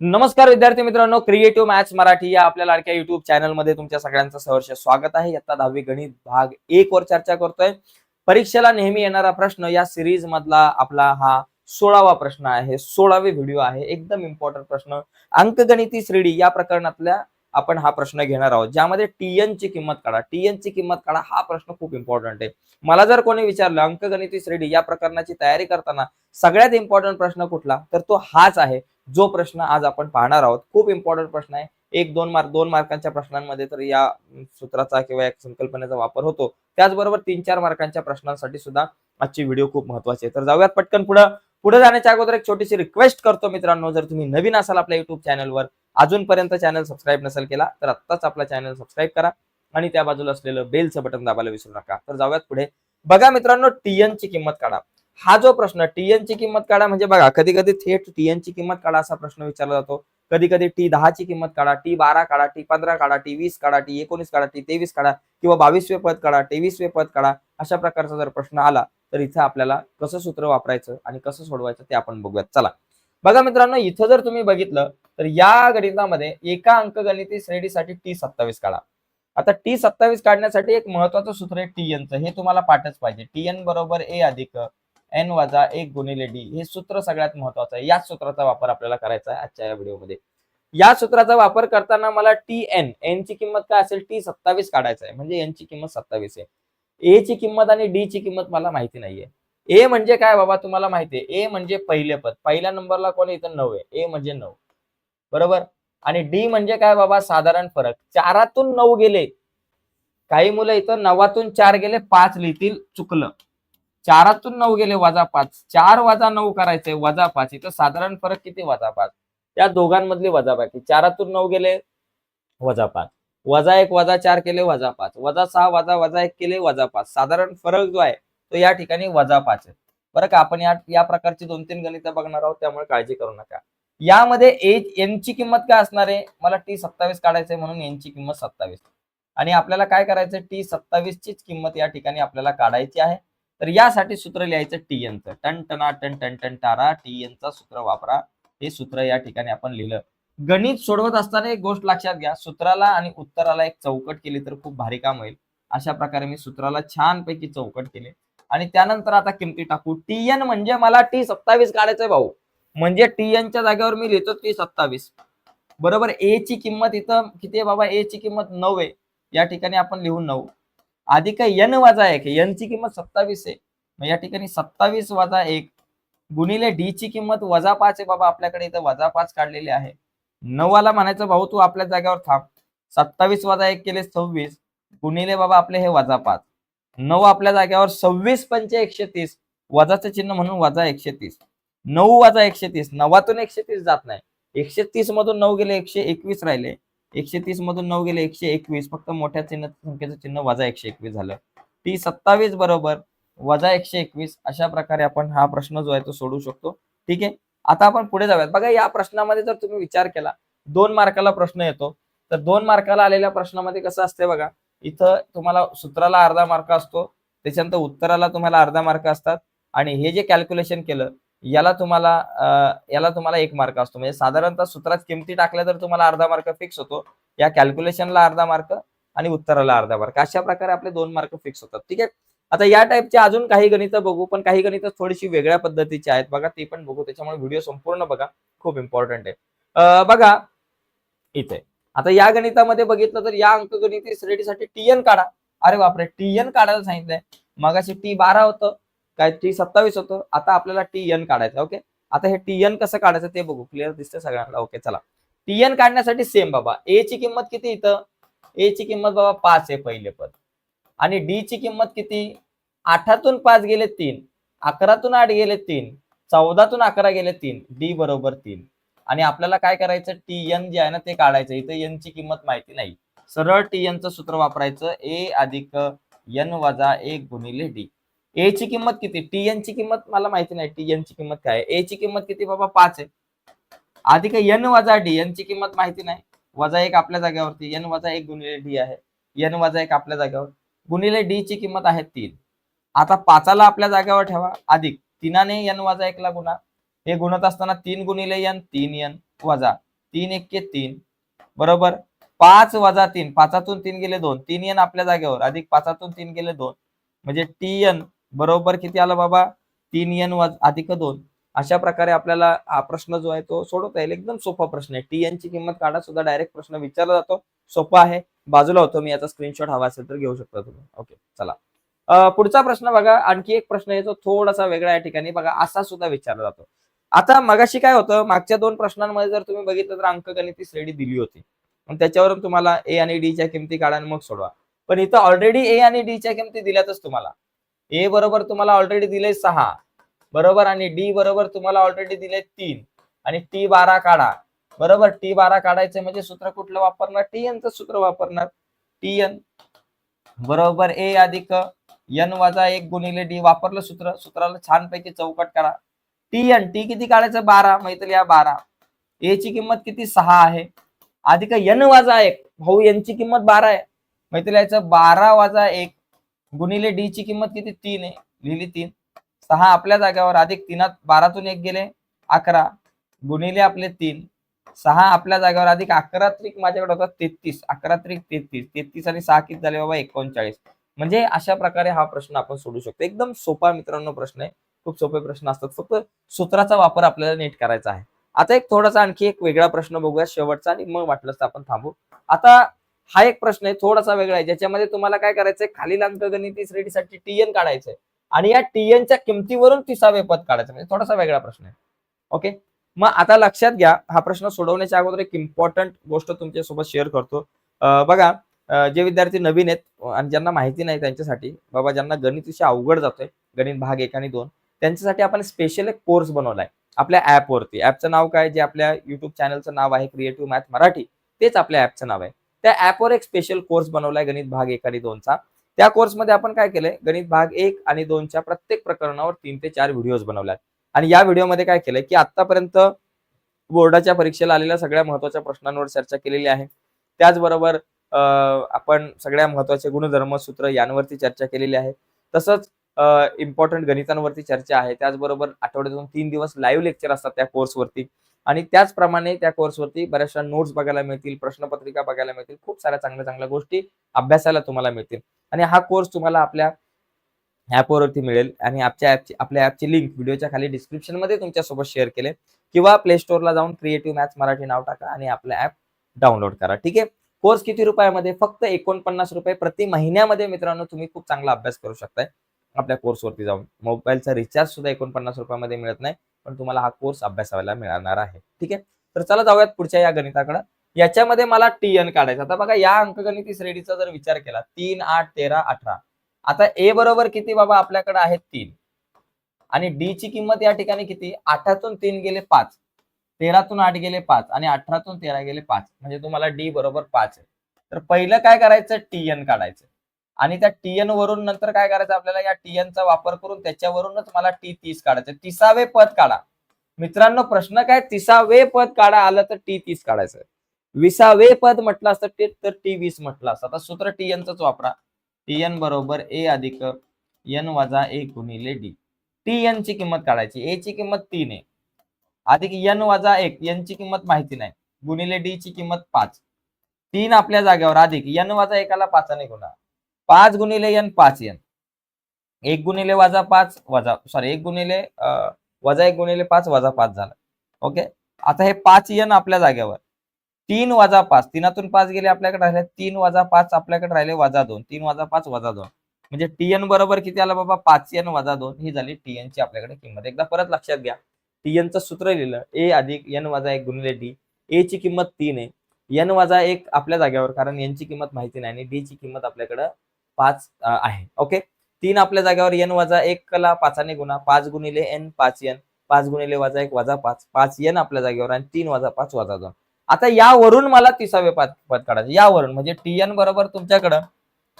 नमस्कार विद्यार्थी मित्रांनो क्रिएटिव्ह मॅथ्स मराठी या आपल्या लाडक्या युट्यूब चॅनलमध्ये तुमच्या सगळ्यांचं सहर्ष स्वागत आहे. आता दहावी गणित भाग एक वर चर्चा करतोय. परीक्षेला नेहमी येणारा प्रश्न या सिरीज मधला आपला हा सोळावा प्रश्न आहे. सोळावे व्हिडिओ आहे. एकदम इम्पॉर्टंट प्रश्न. अंकगणिती श्रेणी या प्रकरणातल्या आपण हा प्रश्न घेणार आहोत. ज्यामध्ये टीएन ची किंमत काढा. टीएन ची किंमत काढा. हा प्रश्न खूप इम्पॉर्टंट आहे. मला जर कोणी विचारलं अंकगणिती श्रेणी या प्रकरणाची तयारी करताना सगळ्यात इम्पॉर्टंट प्रश्न कुठला? तर तो हाच आहे. जो प्रश्न आज आपण पाहणार आहोत. खूप इम्पॉर्टंट प्रश्न आहे. एक दोन मार्क दोन मार्कांच्या प्रश्नांमध्ये तर या सूत्राचा किंवा या संकल्पनेचा वापर होतो. त्याचबरोबर तीन चार मार्कांच्या प्रश्नांसाठी सुद्धा आजची व्हिडिओ खूप महत्वाची आहे. तर जाऊयात पटकन पुढे. पुढे जाण्याच्या अगोदर एक छोटीशी रिक्वेस्ट करतो मित्रांनो. जर तुम्ही नवीन असाल आपल्या युट्यूब चॅनलवर अजूनपर्यंत चॅनल सबस्क्राईब नसेल केला तर आत्ताच आपला चॅनल सबस्क्राईब करा. आणि त्या बाजूला असलेलं बेलचं बटन दाबायला विसरू नका. तर जाऊयात पुढे. बघा मित्रांनो टीएन ची किंमत काढा. हा जो प्रश्न टीएन ची किंमत काढा म्हणजे बघा कधी कधी थेट टीएन ची किंमत काढा असा प्रश्न विचारला जातो. कधी कधी टी दहा ची किंमत काढा टी बारा काढा टी पंधरा काढा टी वीस काढा टी एकोणीस काढा टी तेवीस काढा किंवा बावीसवे पद काढा तेवीसवे पद काढा अशा प्रकारचा जर प्रश्न आला तर इथे आपल्याला कसं सूत्र वापरायचं आणि कसं सोडवायचं ते आपण बघूयात. चला. बघा मित्रांनो इथं जर तुम्ही बघितलं तर या गणितामध्ये एका अंकगणिती श्रेणीसाठी टी सत्तावीस काढा. आता टी सत्तावीस काढण्यासाठी एक महत्वाचं सूत्र आहे टी एनचं हे तुम्हाला पाठच पाहिजे. टी एन बरोबर ए अधिक एन वजा एक गुणिले डी. हे सूत्र सगळ्यात महत्वाचं आहे. याच सूत्राचा वापर आपल्याला करायचा आहे आजच्या या व्हिडिओमध्ये. या सूत्राचा वापर करताना मला टी एन एन ची किंमत काय असेल? टी सत्तावीस काढायचं आहे. म्हणजे एन ची किंमत सत्तावीस आहे. ए ची किंमत आणि डी ची किंमत मला माहिती नाहीये. ए म्हणजे काय बाबा तुम्हाला माहिती आहे ए म्हणजे पहिले पद. पहिल्या नंबरला कोण इथं नऊ आहे. ए म्हणजे नऊ. बरोबर? आणि डी म्हणजे काय बाबा? साधारण फरक. चारातून नऊ गेले. काही मुलं इथं नवातून चार गेले पाच लिहितील चुकलं. चारातून नऊ गेले वजा पाच. चार वजा नऊ करायचे वजा पाच. इथं साधारण फरक किती? वजा पाच. त्या दोघांमधली वजा बाकी. चारातून नऊ गेले वजा पाच. वजा एक वजा चार केले वजा पाच. वजा सहा वजा वजा एक केले वजा पाच. साधारण फरक जो आहे तो या ठिकाणी वजा पाच आहे बरं का? आपण या या प्रकारची दोन तीन गणितं बघणार आहोत त्यामुळे काळजी करू नका. यामध्ये एच एनची किंमत काय असणार आहे? मला टी सत्तावीस काढायचंय म्हणून एनची किंमत सत्तावीस. आणि आपल्याला काय करायचं टी सत्तावीस चीच किंमत या ठिकाणी आपल्याला काढायची आहे. तर यासाठी सूत्र लिहायचं टी एनचं टन टना टन टन टन टारा टी एनचं सूत्र वापरा. हे सूत्र या ठिकाणी आपण लिहिलं. गणित सोडवत असताना एक गोष्ट लक्षात घ्या. सूत्राला आणि उत्तराला एक चौकट केली तर खूप भारी काम होईल. अशा प्रकारे मी सूत्राला छानपैकी चौकट केले. आणि त्यानंतर आता किमती टाकू. टी एन म्हणजे मला टी सत्तावीस काढायचंय भाऊ. म्हणजे टी एनच्या जागेवर मी लिहितो टी सत्तावीस. बरोबर? ए ची किंमत इथं किती आहे बाबा? ए ची किंमत नऊ आहे. या ठिकाणी आपण लिहू नऊ. आधी काय एन वाजा एक. एन ची किंमत सत्तावीस आहे. मग या ठिकाणी सत्तावीस वजा एक गुणिले डी ची किंमत वजा पाच आहे बाबा. आपल्याकडे इथं वजा पाच काढलेली आहे. नवाला म्हणायचं भाऊ तू आपल्या जागेवर थांब. सत्तावीस वजा एक केले सव्वीस. गुणिले बाबा आपले हे वजा पाच. नऊ आपल्या जाग्यावर सव्वीस पंचे एकशे तीस वजाचं चिन्ह म्हणून वजा एकशे तीस. नऊ वजा एकशे तीस नवातून एकशे तीस जात नाही. एकशे तीस मधून नऊ गेले एकशे एकवीस राहिले. एकशे तीस मधून नऊ गेले एकशे एकवीस. फक्त मोठ्या चिन्ह संख्येचं चिन्ह वजा एकशे एकवीस झालं. टी सत्तावीस बरोबर वजा एकशे एकवीस. अशा प्रकारे आपण हा प्रश्न जो आहे तो सोडू शकतो. ठीक आहे? आता आपण पुढे जाऊयात. बघा या प्रश्नामध्ये जर तुम्ही विचार केला दोन मार्काला प्रश्न येतो. तर दोन मार्काला आलेल्या प्रश्नामध्ये कसं असते बघा? इथं तुम्हाला सूत्राला अर्धा मार्क असतो त्याच्यानंतर उत्तराला तुम्हाला अर्धा मार्क असतात आणि हे जे कॅल्क्युलेशन केलं याला तुम्हाला याला तुम्हाला एक मार्क असतो. म्हणजे साधारणतः सूत्रात किमती टाकल्या तर तुम्हाला अर्धा मार्क फिक्स होतो. या कॅल्क्युलेशनला अर्धा मार्क आणि उत्तराला अर्धा मार्क अशा प्रकारे आपले दोन मार्क फिक्स होतात. ठीक आहे? आता या टाईपचे अजून काही गणितं बघू पण काही गणितं थोडीशी वेगळ्या पद्धतीची आहेत. बघा ते पण बघू. त्याच्यामुळे व्हिडिओ संपूर्ण बघा. खूप इम्पॉर्टंट आहे. बघा इथे. आता या गणितामध्ये बघितलं तर या अंकगणित श्रेणीसाठी टीएन काढा. अरे बापरे टीएन काढायला सांगितलंय. मगाशी टी बारा होतं काय टी सत्तावीस होतं आता आपल्याला टी एन काढायचं ओके आता हे टी एन कसं काढायचं ते बघू. क्लिअर दिसतं सगळ्यांना? ओके चला. टी एन काढण्यासाठी सेम बाबा. ए ची किंमत किती इथं? ए ची किंमत बाबा पाच आहे पहिले पद. आणि डी ची किंमत किती? आठातून पाच गेले तीन. अकरातून आठ गेले तीन. चौदातून अकरा गेले तीन. डी बरोबर तीन. आणि आपल्याला काय करायचं? टी एन जे आहे ना ते काढायचं. इथं एन ची किंमत माहिती नाही. सरळ टी एनचं सूत्र वापरायचं. ए अधिक एन वजा एक गुणिले डी ए ची किंमत किती? टी एन ची किंमत मला माहिती नाही. टी एन ची किंमत काय ए ची किंमत किती? बाबा पाच आहे. अधिक एन वजा डी एन ची किंमत माहिती नाही. वजा एक आपल्या जागेवरती. एन वजा एक गुणिले डी आहे. एन वजा एक आपल्या जागेवर. गुणिले डी ची किंमत आहे तीन. आता पाचाला आपल्या जागेवर ठेवा. अधिक. तिनाने एन वजा एकला गुणा. हे गुणत असताना तीन गुणिले एन तीन एन वजा तीन एक्के तीन. बरोबर? पाच वजा तीन. पाचातून तीन गेले दोन. तीन एन आपल्या जागेवर. अधिक पाचातून तीन गेले दोन. म्हणजे टी एन बरोबर किती आलं बाबा? तीन एन वज अधिक दोन. अशा प्रकारे आपल्याला हा प्रश्न जो आहे तो सोडवता येईल. एकदम सोपा प्रश्न आहे. टी एन ची किंमत काढा. सुद्धा डायरेक्ट प्रश्न विचारला जातो. सोपा आहे. बाजूला होतो. मी याचा स्क्रीनशॉट हवा असेल तर घेऊ शकता तुम्ही. ओके चला. पुढचा प्रश्न बघा. आणखी एक प्रश्न आहे जो थोडासा वेगळा या ठिकाणी. बघा असा सुद्धा विचारला जातो. आता मगाशी काय होतं मागच्या दोन प्रश्नांमध्ये जर तुम्ही बघितलं तर अंकगणिती श्रेणी दिली होती. आणि त्याच्यावरून तुम्हाला ए आणि डी च्या किमती काढा आणि मग सोडवा. पण इथं ऑलरेडी ए आणि डी च्या किमती दिल्यातच तुम्हाला. ए बरोबर तुम्हाला ऑलरेडी दिले सहा. बरोबर आणि डी बरोबर तुम्हाला ऑलरेडी दिले तीन. आणि टी बारा काढा. बरोबर टी बारा काढायचं म्हणजे सूत्र कुठलं वापरणार? टी एनचं सूत्र वापरणार. टी एन बरोबर ए अधिक एन वजा एक गुणिले डी वापरलं सूत्र. सूत्राला छानपैकी चौकट करा. टी एन टी किती काढायचं? बारा. मैत्री या बारा. ए ची किंमत किती? सहा आहे. अधिक एन वाजा एक. भाऊ यांची किंमत बारा आहे. मैत्री याचं बारा वाजा एक. गुणिले डी ची किंमत किती? तीन आहे. लिहिली तीन. सहा आपल्या जागेवर. अधिक तीनात बारातून एक गेले. अकरा. गुणिले आपले तीन. सहा आपल्या जागेवर. अधिक अकरा त्रिक माझ्याकडे होता तेहतीस. अकरा त्रिक तेहतीस. तेहतीस आणि सहा किती झाले? बाबा एकोणचाळीस. म्हणजे अशा प्रकारे हा प्रश्न आपण सोडू शकतो. एकदम सोपा मित्रांनो प्रश्न आहे. खूप सोपे प्रश्न असतात. फक्त सूत्राचा वापर आपल्याला नीट करायचा आहे. आता एक थोडासा आणखी एक वेगळा प्रश्न बघूया शेवटचा आणि मग वाटलं तर आपण थांबू. आता हा एक प्रश्न आहे थोडासा वेगळा आहे. ज्याच्यामध्ये तुम्हाला काय करायचंय खालील अंकगणिती श्रेणीसाठी टीएन काढायचंय. आणि या टीएनच्या किमतीवरून तिसावे पद काढायचं म्हणजे थोडासा वेगळा प्रश्न आहे. ओके? मग आता लक्षात घ्या हा प्रश्न सोडवण्याच्या अगोदर एक इम्पॉर्टंट गोष्ट तुमच्यासोबत शेअर करतो. बघा जे विद्यार्थी नवीन आहेत आणि ज्यांना माहिती नाही त्यांच्यासाठी बाबा ज्यांना गणित विषय अवघड जातोय गणित भाग एक आणि दोन त्यांच्यासाठी आपण स्पेशल एक कोर्स बनवलाय. आपल्या ॲपवरती ऍपचं नाव काय? जे आपल्या युट्यूब चॅनलचं नाव आहे क्रिएटिव्ह मॅथ मराठी तेच आपल्या ऍपचं नाव आहे. त्या ऍपवर एक स्पेशल कोर्स बनवलाय गणित भाग एक आणि दोनचा. त्या कोर्समध्ये आपण काय केलंय? गणित भाग एक आणि दोनच्या प्रत्येक प्रकरणावर तीन ते चार व्हिडिओज बनवल्यात. आणि या व्हिडिओमध्ये काय केलंय? की आतापर्यंत बोर्डाच्या परीक्षेला आलेल्या सगळ्या महत्त्वाच्या प्रश्नांवर चर्चा केलेली आहे. त्याचबरोबर आपण सगळ्या महत्त्वाचे गुणधर्म सूत्र यांवरती चर्चा केलेली आहे. तसंच इम्पॉर्टंट गणितांवरती चर्चा आहे. त्याचबरोबर आठवड्यातून तीन दिवस लाईव्ह लेक्चर असतात त्या कोर्सवरती आणि त्याचप्रमाणे त्या कोर्सवरती बऱ्याचशा नोट्स बघायला मिळतील प्रश्नपत्रिका बघायला मिळतील खूप साऱ्या चांगल्या चांगल्या गोष्टी अभ्यासाला तुम्हाला मिळतील. आणि हा कोर्स तुम्हाला आपल्या ऍपवरती मिळेल आणि ॲपच्या ॲपची आपल्या ॲपची लिंक व्हिडिओच्या खाली डिस्क्रिप्शनमध्ये तुमच्यासोबत शेअर केले. किंवा प्ले स्टोअरला जाऊन क्रिएटिव्ह मॅथ्स मराठी नाव टाका आणि आपलं ऍप डाउनलोड करा. ठीक आहे? कोर्स किती रुपयामध्ये? फक्त एकोणपन्नास रुपये प्रति महिन्यामध्ये मित्रांनो तुम्ही खूप चांगला अभ्यास करू शकताय. आपल्या कोर्सवरती जाऊन. मोबाईलचा रिचार्ज सुद्धा एकोणपन्नास रुपयामध्ये मिळत नाही पण तुम्हाला हा कोर्स अभ्यासायला मिळणार आहे. ठीक आहे? तर चला जाऊयात पुढच्या या गणिताकडे. याच्यामध्ये मला टी एन काढायचं. आता बघा या अंकगणिती श्रेणीचा जर विचार केला तीन आठ तेरा अठरा. आता ए बरोबर किती बाबा आपल्याकडे आहे? तीन. आणि डी ची किंमत या ठिकाणी किती? आठातून तीन गेले पाच. तेरातून आठ गेले पाच आणि अठरातून तेरा गेले पाच. म्हणजे तुम्हाला डी बरोबर पाच आहे. तर पहिलं काय करायचं? टी एन काढायचं. आणि त्या टीएन वरून नंतर काय करायचं आपल्याला? या टीएनचा चा वापर करून त्याच्यावरूनच मला टी तीस काढायचं. तिसावे पद काढा. मित्रांनो प्रश्न काय? तिसावे पद काढा आलं तर टी तीस काढायचं. विसावे पद म्हटलं असतं ते तर टी वीस म्हटलं असतं. आता सूत्र टी च वापरा. टी एन बरोबर ए अधिक एन वजा ए गुणिले डी टी एन ची किंमत काढायची. ए ची किंमत तीन आहे. अधिक एन वजा एक. एन ची किंमत माहिती नाही. गुणिले डी ची किंमत पाच. तीन आपल्या जागेवर अधिक एन वजा एकाला पाचाने गुणा. पाच गुणिले एन पाच एन. एक गुणिले वजा पाच वजा सॉरी एक गुणिले वजा एक गुणिले पाच वजा पाच झालं. ओके आता हे पाच एन आपल्या जागेवर. तीन वजा पाच तीनातून पाच गेले आपल्याकडे राहिले तीन वजा पाच आपल्याकडे राहिले वजा दोन. तीन वजा पाच वजा दोन. म्हणजे टीएन बरोबर किती आला बाबा? पाच एन वजा दोन. ही झाली टीएन ची आपल्याकडे किंमत. एकदा परत लक्षात घ्या. टीएन एनचं सूत्र लिहिलं ए अधिक एन वजा एक गुणिले डी ए ची किंमत तीन आहे. एन वजा एक आपल्या जागेवर कारण एनची किंमत माहिती नाही आणि डी ची किंमत आपल्याकडं पाच आहे. ओके? तीन आपल्या जागेवर एन वजा एक ला पाचाने गुणा पाच गुणिले एन पाच एन. पाच गुणिले वजा एक वजा पाच. पाच एन आपल्या जागेवर आणि तीन वजा पाच वजा दोन. आता यावरून मला तिसावे पद पद काढायचे. यावरून म्हणजे टी एन बरोबर तुमच्याकडं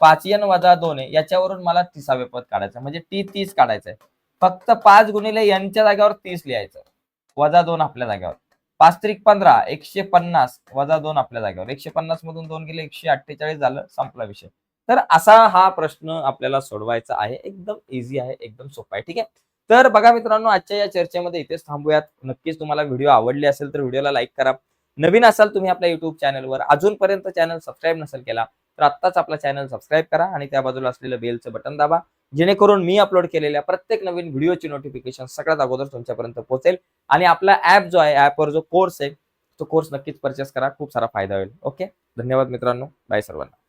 पाच एन वजा दोन आहे. याच्यावरून मला तिसावे पद काढायचं म्हणजे टी तीस काढायचं आहे. फक्त पाच गुणिले एनच्या जागेवर तीस लिहायचं वजा दोन आपल्या जागेवर. पाच त्रिक पंधरा एकशे पन्नास वजा दोन आपल्या जागेवर. एकशे पन्नास मधून दोन गेले एकशे अठ्ठेचाळीस झालं संपला विषय. तर असा हा प्रश्न आपल्याला सोडवायचा आहे. एकदम इझी आहे एकदम सोपा आहे. ठीक आहे? तर बघा मित्रांनो आजच्या या चर्चेमध्ये इथेच थांबूयात. नक्कीच तुम्हाला व्हिडिओ आवडले असेल तर व्हिडिओला लाईक करा. नवीन असाल तुम्ही आपल्या युट्यूब चॅनलवर अजूनपर्यंत चॅनल सबस्क्राईब नसेल केला तर आत्ताच आपला चॅनल सबस्क्राईब करा आणि त्या बाजूला असलेलं बेलचं बटन दाबा. जेणेकरून मी अपलोड केलेल्या प्रत्येक नवीन व्हिडिओची नोटिफिकेशन सगळ्यात अगोदर तुमच्यापर्यंत पोहोचेल. आणि आपला ऍप जो आहे ऍपवर जो कोर्स आहे तो कोर्स नक्कीच परचेस करा. खूप सारा फायदा होईल. ओके धन्यवाद मित्रांनो. बाय सर्वांना.